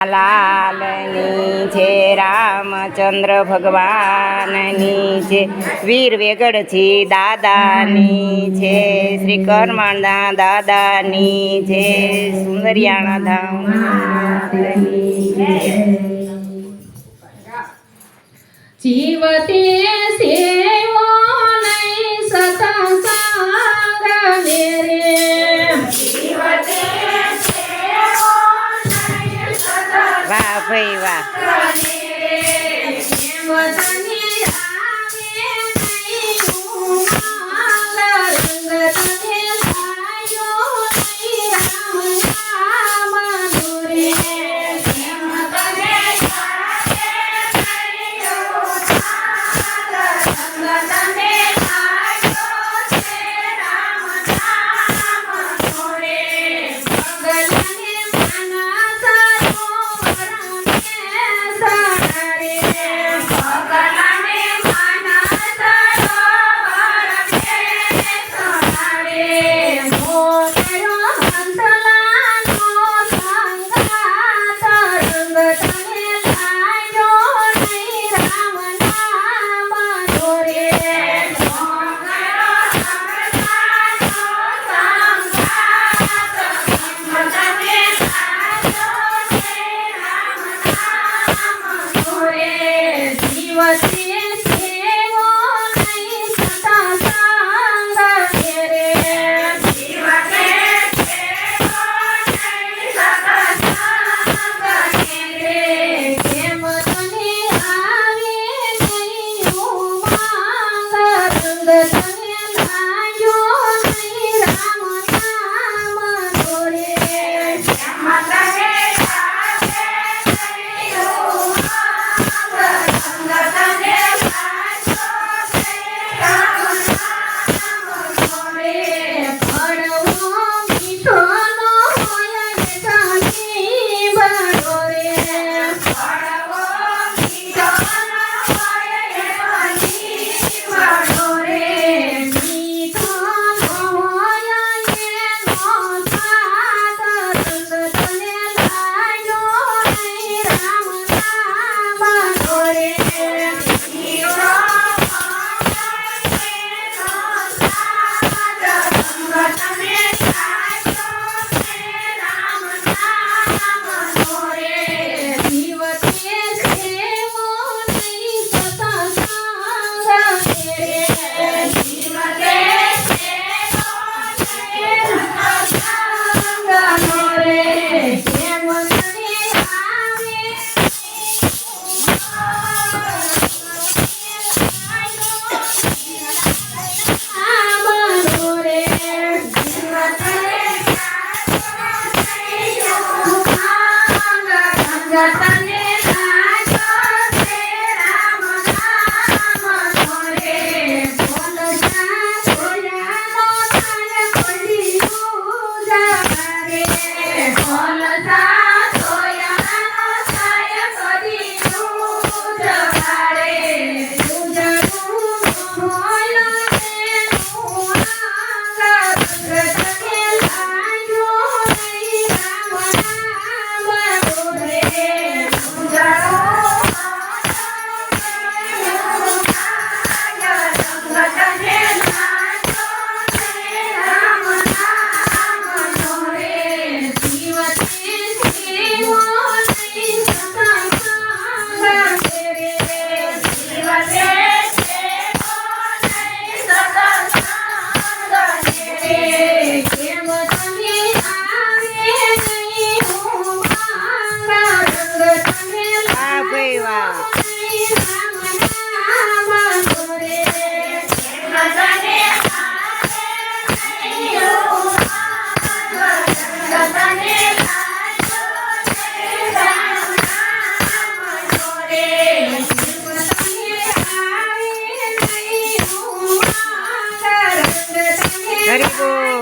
લાલની છે રામચંદ્ર ભગવાનની છે વીર વેગડજી દાદાની છે શ્રી કરમણના દાદાની છે સુંદરિયાણા ધામ. જીવતે ભાઈ વાહ the sun.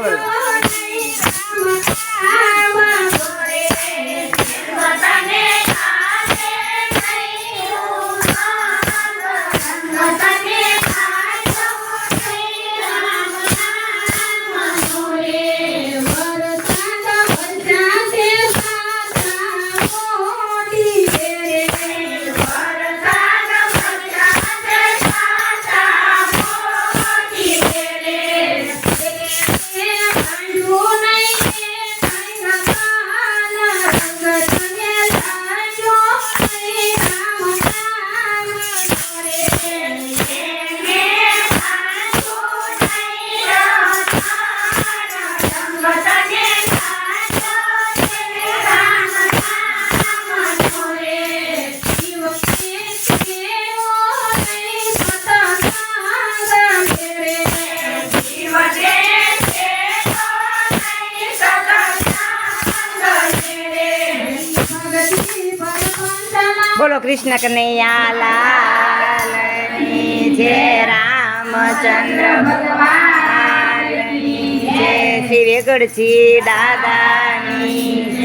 বলেন બોલો કૃષ્ણ કનૈયા લાલની જય રામચંદ્ર ભગવાનની જય શ્રી વેગડજી દાદાની.